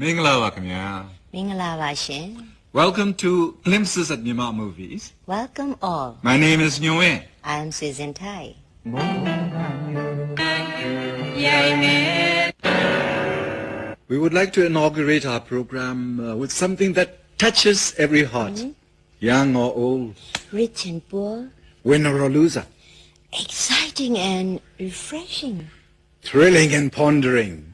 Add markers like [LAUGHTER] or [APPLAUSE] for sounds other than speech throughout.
မင်္ဂလာပါခင်ဗျာ မင်္ဂလာပါရှင် Welcome to Glimpses at Myanmar Movies Welcome all My name is Nyo Win I am Susan Thai We would like to inaugurate our program uh, with something that touches every heart young or old rich and poor winner or loser exciting and refreshing thrilling and pondering wow I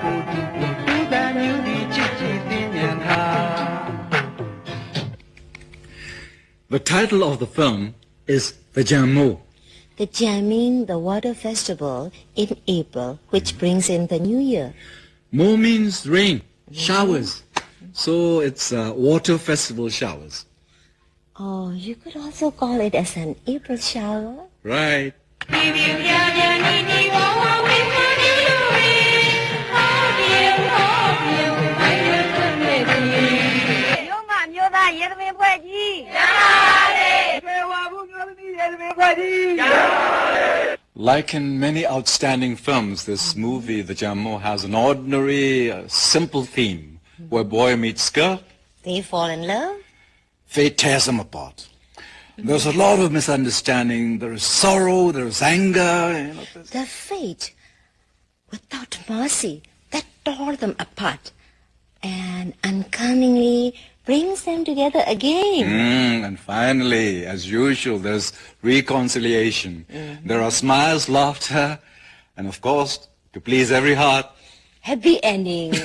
မှသူပူတူပူသူတန်မြူဒီချစ်ချစ်တင်ညာခါ The title of the film is The Jammu the jamming the water festival in April which brings in the new year Mo means rain showers so it's uh, water festival showers oh you could also call it as an April shower right Like in many outstanding films, this movie, The Jammu, has an ordinary, uh, simple theme where boy meets girl, they fall in love fate tears them apart. There's a lot of misunderstanding. There is sorrow. There is anger. You know, the fate without mercy that tore them apart and uncomingly brings them together again. Mm, and finally, as usual, there's reconciliation. Mm. There are smiles, laughter, and of course, to please every heart, happy ending. [LAUGHS]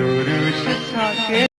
Aluru